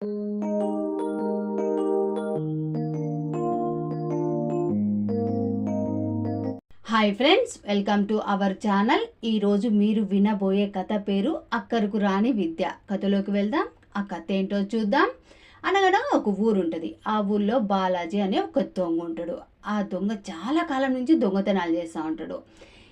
Hi friends welcome to our channel ఈరోజు మీరు వినబోయే కథ పేరు అక్కరకు రాని విద్య. కథలోకి వెళ్దాం ఆ కథ ఏంటో చూద్దాం. అనగా ఒక ఊరు ఉంటుంది ఆ ఊర్లో బాలాజీ అనే ఒక దొంగ ఉంటాడు. ఆ దొంగ చాలా కాలం నుంచి దొంగతనాలు చేస్తూ ఉంటాడు.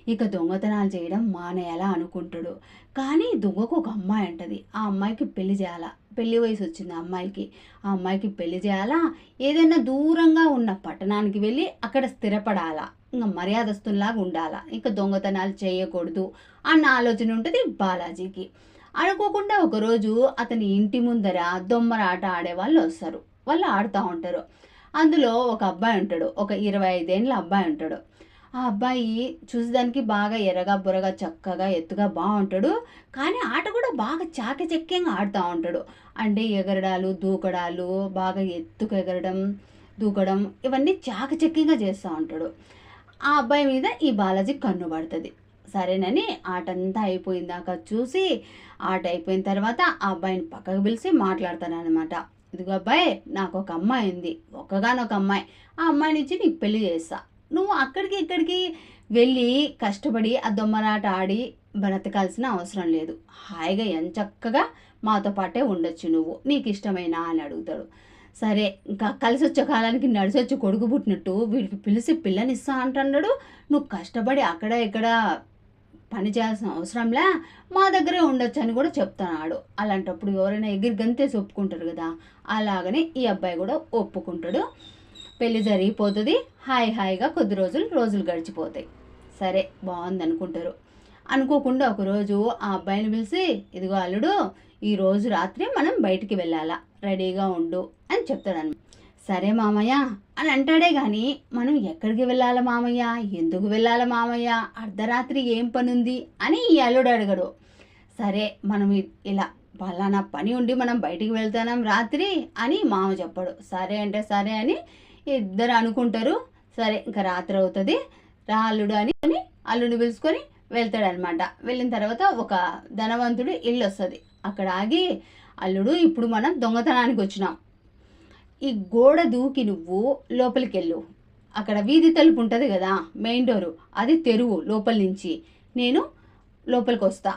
ఇక దొంగతనాలు చేయడం మానేయాలా అనుకుంటాడు. కానీ దొంగకు ఒక అమ్మాయి ఉంటుంది. ఆ అమ్మాయికి పెళ్ళి చేయాలా? పెళ్ళి వయసు వచ్చింది ఆ అమ్మాయికి. ఆ అమ్మాయికి పెళ్ళి చేయాలా? ఏదైనా దూరంగా ఉన్న పట్టణానికి వెళ్ళి అక్కడ స్థిరపడాలా? ఇంకా మర్యాదస్తుల్లాగా ఉండాలా? ఇంకా దొంగతనాలు చేయకూడదు అన్న ఆలోచన ఉంటుంది బాలాజీకి. అనుకోకుండా ఒకరోజు అతని ఇంటి ముందర దొమ్మరాట ఆడే వాళ్ళు వస్తారు. వాళ్ళు ఆడుతూ ఉంటారు. అందులో ఒక అబ్బాయి ఉంటాడు. ఒక ఇరవై ఐదేళ్ళ అబ్బాయి ఉంటాడు. ఆ అబ్బాయి చూసేదానికి బాగా ఎర్రగా బుర్రగా చక్కగా ఎత్తుగా బాగుంటాడు. కానీ ఆట కూడా బాగా చాకచక్యంగా ఆడుతూ ఉంటాడు. అంటే ఎగరడాలు దూకడాలు బాగా ఎత్తుకు ఎగరడం దూకడం ఇవన్నీ చాకచక్యంగా చేస్తూ ఉంటాడు. ఆ అబ్బాయి మీద ఈ బాలాజీ కన్ను పడుతుంది. సరేనని ఆటంతా అయిపోయిందాక చూసి ఆట అయిపోయిన తర్వాత ఆ అబ్బాయిని పక్కకు పిలిచి మాట్లాడతానమాట ఇదిగో అబ్బాయి నాకు ఒక అమ్మాయి ఉంది. ఒక్కగానొక అమ్మాయి. ఆ అమ్మాయి నుంచి నీకు పెళ్ళి చేస్తా. నువ్వు అక్కడికి ఇక్కడికి వెళ్ళి కష్టపడి ఆ దొమ్మనాట ఆడి బ్రతకాల్సిన అవసరం లేదు. హాయిగా ఎంచక్కగా మాతో పాటే ఉండొచ్చు నువ్వు. నీకు ఇష్టమైనా అని అడుగుతాడు. సరే ఇంకా కలిసి వచ్చే కాలానికి నడిచొచ్చి కొడుకు పుట్టినట్టు వీడికి పిలిచి పిల్లనిస్తా అంటున్నాడు. నువ్వు కష్టపడి అక్కడ ఇక్కడ పని చేయాల్సిన అవసరంలే మా దగ్గరే ఉండొచ్చు అని కూడా చెప్తున్నాడు. అలాంటప్పుడు ఎవరైనా ఎగిరి గంతేసి ఒప్పుకుంటారు కదా అలాగనే ఈ అబ్బాయి కూడా ఒప్పుకుంటాడు. పెళ్ళి జరిగిపోతుంది. హాయ్ హాయిగా కొద్ది రోజులు రోజులు గడిచిపోతాయి. సరే బాగుంది అనుకుంటారు అనుకోకుండా ఒకరోజు ఆ అబ్బాయిని పిలిచి ఇదిగో అల్లుడు ఈ రోజు రాత్రి మనం బయటికి వెళ్ళాలా? రెడీగా ఉండు అని చెప్తాడు సరే మామయ్య అని అంటాడే కానీ మనం ఎక్కడికి వెళ్ళాలి మామయ్య? ఎందుకు వెళ్ళాలి మామయ్య? అర్ధరాత్రి ఏం పని ఉంది అని ఈ అల్లుడు అడగడు. సరే మనం ఇలా పలానా పని ఉండి మనం బయటికి వెళ్తున్నాం రాత్రి అని మామ చెప్పాడు. సరే అంటే సరే అని ఇద్దరు అనుకుంటారు. సరే ఇంకా రాత్రి అవుతుంది. రా అల్లుడు అని అని అల్లుడిని పిలుచుకొని వెళ్తాడనమాట వెళ్ళిన తర్వాత ఒక ధనవంతుడు ఇల్లు వస్తుంది. అక్కడ ఆగి అల్లుడు ఇప్పుడు మనం దొంగతనానికి వచ్చినాం. ఈ గోడ దూకి నువ్వు లోపలికి వెళ్ళు అక్కడ వీధి తలుపు ఉంటుంది కదా మెయిన్ డోరు. అది తెరువు లోపల నుంచి. నేను లోపలికి వస్తా.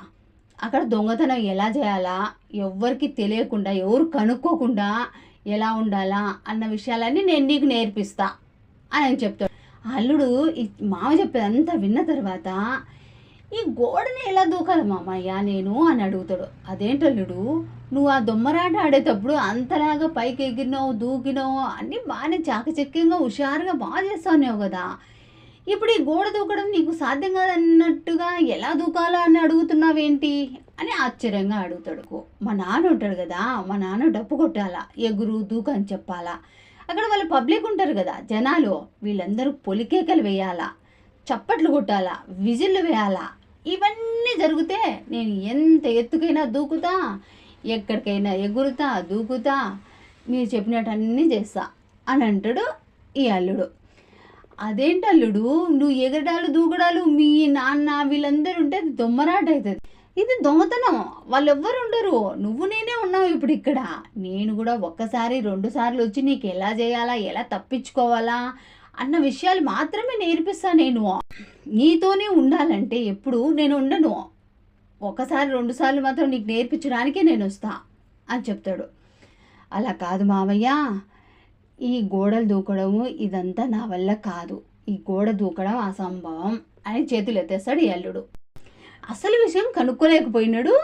అక్కడ దొంగతనం ఎలా చేయాలా? ఎవరికి తెలియకుండా ఎవరు కనుక్కోకుండా ఎలా ఉండాలా అన్న విషయాలన్నీ నేను నీకు నేర్పిస్తా అని చెప్తాడు. అల్లుడు ఈ మామ చెప్పేదంతా విన్న తర్వాత ఈ గోడని ఎలా దూకాలి మామయ్య నేను? అని అడుగుతాడు. అదేంటి అల్లుడు? నువ్వు ఆ దొమ్మరాట ఆడేటప్పుడు అంతలాగా పైకి ఎగిరినావు దూకినావు అన్నీ బాగానే చాకచక్యంగా హుషారుగా బాగా చేస్తావు కదా. ఇప్పుడు ఈ గోడ దూకడం నీకు సాధ్యం కాదన్నట్టుగా ఎలా దూకాలా అని అడుగుతున్నావేంటి? అని ఆశ్చర్యంగా అడుగుతాడు. మా నాన్న ఉంటాడు కదా మా నాన్న డప్పు కొట్టాలా ఎగురు దూకు అని చెప్పాలా. అక్కడ వాళ్ళు పబ్లిక్ ఉంటారు కదా జనాలు వీళ్ళందరూ పొలికేకలు వేయాలా చప్పట్లు కొట్టాలా విజిల్లు వేయాలా. ఇవన్నీ జరిగితే నేను ఎంత ఎత్తుకైనా దూకుతా ఎక్కడికైనా ఎగురుతా దూకుతా మీరు చెప్పినట్టు అన్నీ చేస్తా అని అంటాడు ఈ అల్లుడు. అదేంటల్లుడు? నువ్వు ఎగరడాలు దూకడాలు మీ నాన్న వీళ్ళందరూ ఉంటే అది దొమ్మరాట అవుతుంది ఇది దొంగతనం. వాళ్ళు ఎవ్వరు ఉండరు. నువ్వు నేనే ఉన్నావు ఇప్పుడు ఇక్కడ. నేను కూడా ఒక్కసారి రెండు సార్లు వచ్చి నీకు ఎలా చేయాలా ఎలా తప్పించుకోవాలా అన్న విషయాలు మాత్రమే నేర్పిస్తా నేను. నీతోనే ఉండాలంటే ఎప్పుడు నేను ఉండను. ఒకసారి రెండు సార్లు మాత్రం నీకు నేర్పించడానికే నేను వస్తా అని చెప్తాడు. అలా కాదు మావయ్య. ఈ గోడలు దూకడము ఇదంతా నా వల్ల కాదు. ఈ గోడ దూకడం అసంభవం అని చేతులు ఎత్తేస్తాడు ఎల్లుడు అల్లుడు. అసలు విషయం కనుక్కోలేకపోయినాడు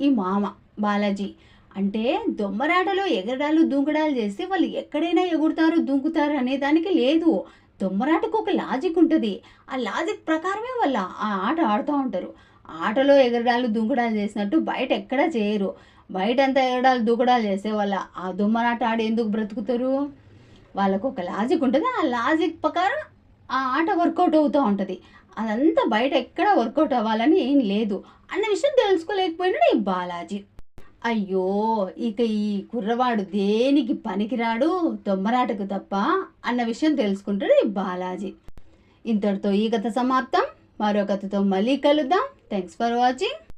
ఈ మామ బాలాజీ. అంటే దొమ్మరాటలో ఎగరడాలు దూకడాలు చేస్తే వాళ్ళు ఎక్కడైనా ఎగురుతారు దూకుతారు అనే దానికి లేదు. దొమ్మరాటకు ఒక లాజిక్ ఉంటుంది. ఆ లాజిక్ ప్రకారమే వాళ్ళు ఆ ఆట ఆడుతూ ఉంటారు. ఆటలో ఎగరడాలు దూకడాలు చేసినట్టు బయట ఎక్కడా చేయరు. బయట అంతా ఎగరడాలు దూకడాలు చేస్తే వాళ్ళ ఆ దుమ్మనాట ఆడి ఎందుకు బ్రతుకుతారు? వాళ్ళకు ఒక లాజిక్ ఉంటుంది. ఆ లాజిక్ ప్రకారం ఆ ఆట వర్కౌట్ అవుతూ ఉంటుంది. అదంతా బయట ఎక్కడ వర్కౌట్ అవ్వాలని ఏం లేదు. అన్న విషయం తెలుసుకోలేకపోయినాడు ఈ బాలాజీ. అయ్యో ఇక ఈ కుర్రవాడు దేనికి పనికిరాడు? దొమ్మరాటకు తప్ప అన్న విషయం తెలుసుకుంటాడు ఈ బాలాజీ. ఇంతటితో ఈ కథ సమాప్తం. మరో కథతో మళ్ళీ కలుద్దాం. Thanks for watching